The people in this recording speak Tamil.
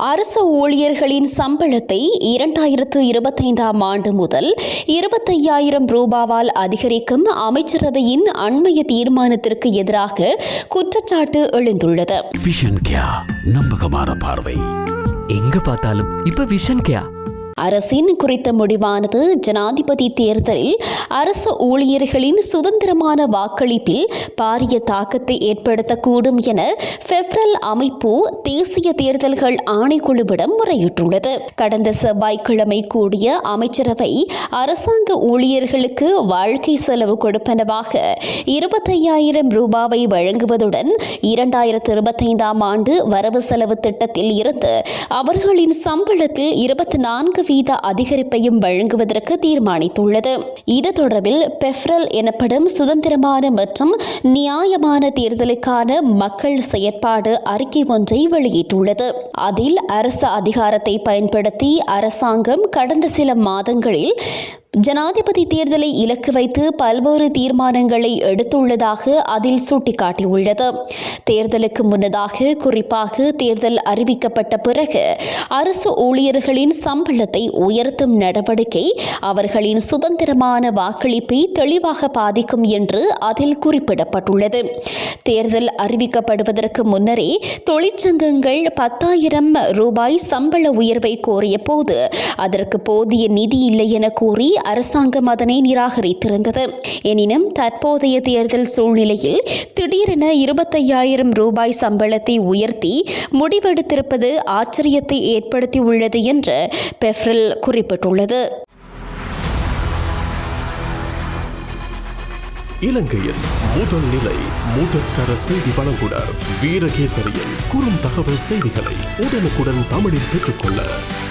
அரசு ஊழியர்களின் சம்பளத்தை இரண்டாயிரத்து இருபத்தைந்தாம் ஆண்டு முதல் இருபத்தையாயிரம் ரூபாவால் அதிகரிக்கும் அமைச்சரவையின் அண்மைய தீர்மானத்திற்கு எதிராக குற்றச்சாட்டு எழுந்துள்ளது. விஷன் கியா நம்பகமான பார்வை. எங்க பார்த்தாலும் இப்ப விஷன் கேயா அரசின் குறித்த முடிவானது ஜனாதிபதி தேர்தலில் அரசு ஊழியர்களின் சுதந்திரமான வாக்களிப்பில் பாரிய தாக்கத்தை ஏற்படுத்தக்கூடும் என பெப்ரல் அமைப்பு தேசிய தேர்தல்கள் ஆணைக்குழுவிடம் முறையிட்டுள்ளது. கடந்த செவ்வாய்க்கிழமை கூடிய அமைச்சரவை அரசாங்க ஊழியர்களுக்கு வாழ்க்கை செலவு கொடுப்பனவாக இருபத்தையாயிரம் ரூபாவை வழங்குவதுடன் இரண்டாயிரத்து இருபத்தைந்தாம் ஆண்டு வரவு செலவு திட்டத்தில் இருந்து அவர்களின் சம்பளத்தில் இருபத்தி நான்கு வீத அதிகரிப்பையும் வழங்குவதற்கு தீர்மானித்துள்ளது. இது தொடர்பில் பெஃப்ரல் எனப்படும் சுதந்திரமான மற்றும் நியாயமான தேர்தலுக்கான மக்கள் செயற்பாடு அறிக்கை ஒன்றை வெளியிட்டுள்ளது. அதில் அரசு அதிகாரத்தை பயன்படுத்தி அரசாங்கம் கடந்த சில மாதங்களில் ஜனாதிபதி தேர்தலை இலக்கு வைத்து பல்வேறு தீர்மானங்களை எடுத்துள்ளதாக அதில் சுட்டிக்காட்டியுள்ளது. தேர்தலுக்கு முன்னதாக குறிப்பாக தேர்தல் அறிவிக்கப்பட்ட பிறகு அரசு ஊழியர்களின் சம்பளத்தை உயர்த்தும் நடவடிக்கை அவர்களின் சுதந்திரமான வாக்களிப்பை தெளிவாக பாதிக்கும் என்று அதில் குறிப்பிடப்பட்டுள்ளது. தேர்தல் அறிவிக்கப்படுவதற்கு முன்னரே தொழிற்சங்கங்கள் பத்தாயிரம் ரூபாய் சம்பள உயர்வை கோரிய போது அதற்கு போதிய நிதி இல்லை என கூறி அரசாங்கம் அதனை நிராகரித்திருந்தது. எனினும் தற்போதைய தேர்தல் சூழ்நிலையில் திடீரென இருபத்தையாயிரம் ரூபாய் சம்பளத்தை உயர்த்தி முடிவெடுத்திருப்பது ஆச்சரியத்தை ஏற்படுத்தியுள்ளது என்று பெஃப்ரில் குறிப்பிட்டுள்ளது. இலங்கையின் முதல் நிலை முதற்கர செய்தி வழங்குனர் வீரகேசரியின் குறுந்தகவல் செய்திகளை உடனுக்குடன் தமிழில் பெற்றுக்கொள்ள